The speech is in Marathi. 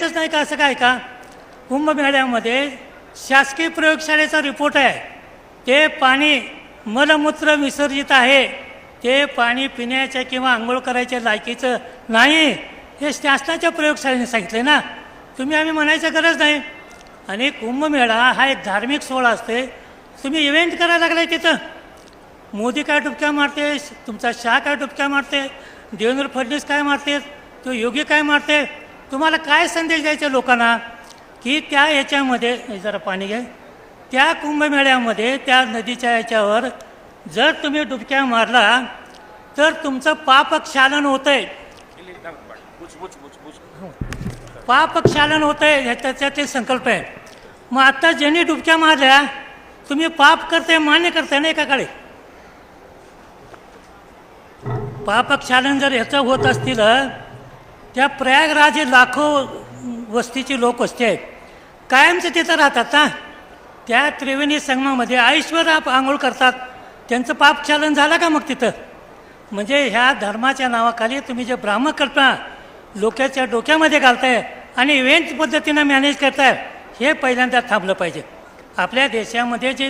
माहीतच नाही का? असं काय का? कुंभमेळ्यामध्ये शासकीय प्रयोगशाळेचा रिपोर्ट आहे. ते पाणी मलमूत्र विसर्जित आहे. ते पाणी पिण्याच्या किंवा आंघोळ करायच्या लायकीचं नाही. हे शासनाच्या प्रयोगशाळेने सांगितले ना? तुम्ही आम्ही म्हणायचं गरज नाही. आणि कुंभमेळा हा एक धार्मिक सोहळा असते. तुम्ही इव्हेंट करायला लागलाय तिथं. मोदी काय डुबक्या मारते? तुमचा शाह काय डुबक्या मारते? देवेंद्र फडणवीस काय मारते? तो योगी काय मारते? तुम्हाला काय संदेश द्यायचे लोकांना? की त्या याच्यामध्ये जरा पाणी घ्या. त्या कुंभमेळ्यामध्ये त्या नदीच्या याच्यावर जर तुम्ही डुबक्या मारला तर तुमचं पापक्षालन होतं आहे पापक्षालन होतं आहे ह्याच्या त्याचे संकल्प आहे. मग आता ज्यांनी डुबक्या मारल्या तुम्ही पाप करते मान्य करते ना एकाकडे पापक्षालन जर ह्याचं होत असतील त्या प्रयागराज हे लाखो वस्तीची लोक वस्ती आहेत. कायमचे तिथं राहतात ना त्या त्रिवेणी संगमामध्ये आईश्वर आप आंघोळ करतात. त्यांचं पापचालन झालं का मग तिथं? म्हणजे ह्या धर्माच्या नावाखाली तुम्ही जे ब्राह्मकल्पना लोकांच्या डोक्यामध्ये घालताय आणि इव्हेंट पद्धतीनं मॅनेज करताय हे पहिल्यांदा थांबलं पाहिजे. आपल्या देशामध्ये जे